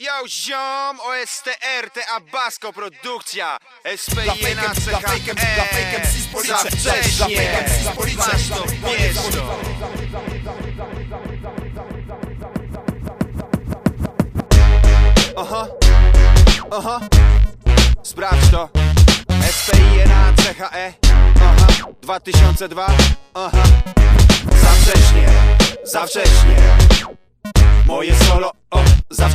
Yo, ziom, OSTR, te Abasko produkcja. SPI na z Za wcześnie. Masz to, bierz to. Aha, aha Sprawdź to SPI na CHE Aha, 2002 Aha Za wcześnie, za wcześnie. Moje solo, o, za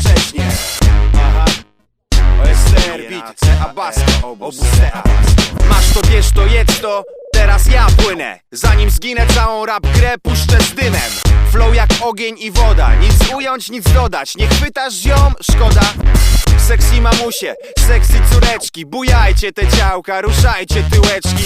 Masz to, bierz to, jedz to, teraz ja płynę. Zanim zginę całą rap grę puszczę z dymem. Flow jak ogień i woda, nic ująć, nic dodać. Nie chwytasz ziom, szkoda. Sexy mamusie, sexy córeczki. Bujajcie te ciałka, ruszajcie tyłeczki.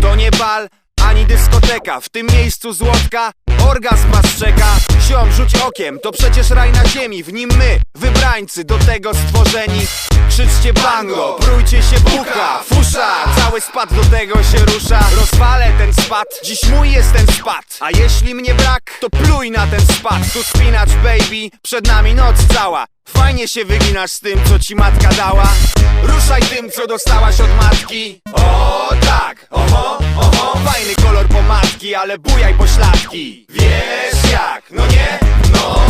To nie bal, ani dyskoteka. W tym miejscu złotka, orgazm was czeka. Siom, rzuć okiem, to przecież raj na ziemi. W nim my, wybrańcy, do tego stworzeni. Krzyczcie bango, prójcie się bucha Fusza, cały spad do tego się rusza. Rozwalę ten spad, dziś mój jest ten spad. A jeśli mnie brak, to pluj na ten spad. Tu spinacz baby, przed nami noc cała. Fajnie się wyginasz z tym, co ci matka dała. Ruszaj tym, co dostałaś od matki. O tak, pomadki, ale bujaj pośladki. Wiesz jak, no nie, no.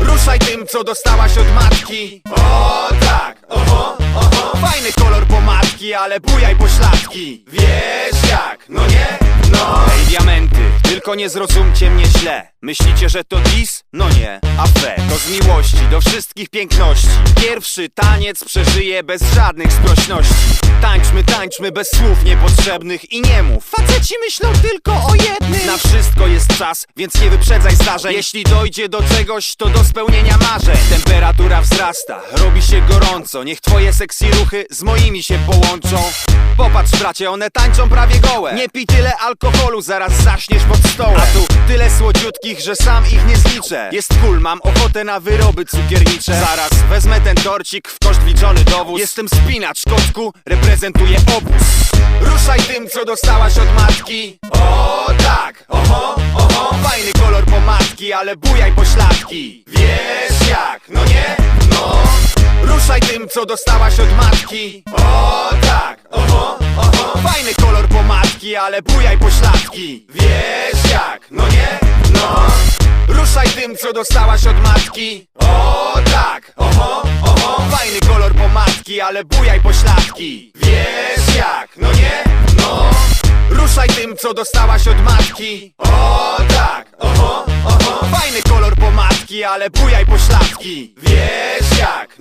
Ruszaj tym, co dostałaś od matki. O tak, oho, oho. Fajny kolor pomadki, ale bujaj pośladki. Wiesz jak, no nie, no. Ej diamenty, tylko nie zrozumcie mnie źle. Myślicie, że to dis? No nie, a fe To z miłości do wszystkich piękności. Pierwszy taniec przeżyję bez żadnych sprośności Tańczmy, tańczmy bez słów niepotrzebnych i nie mów. Faceci myślą tylko o jednym. Na wszystko jest czas, więc nie wyprzedzaj zdarzeń. Jeśli dojdzie do czegoś, to do spełnienia marzeń. Temperatura wzrasta, robi się gorąco. Niech twoje sexy ruchy z moimi się połączą. Popatrz bracie, one tańczą prawie gołe. Nie pij tyle alkoholu, zaraz zaśniesz pod stołem. A tu słodziutkich, że sam ich nie zliczę. Jest cool, mam ochotę na wyroby cukiernicze. Zaraz wezmę ten torcik w koszt wliczony dowóz. Jestem spinacz, kotku, reprezentuję obóz. Ruszaj tym, co dostałaś od matki. O tak, oho, oho. Fajny kolor pomadki, ale bujaj pośladki. Wiesz jak, no nie, no. Ruszaj tym, co dostałaś od matki. O tak, oho, oho. Fajny kolor pomadki, ale bujaj pośladki. Wiesz jak, co dostałaś od matki? O tak, oho, oho. Fajny kolor pomadki, ale bujaj pośladki. Wiesz jak, no nie, no. Ruszaj tym, co dostałaś od matki. O tak, oho, oho. Fajny kolor pomadki, ale bujaj pośladki. Wiesz jak,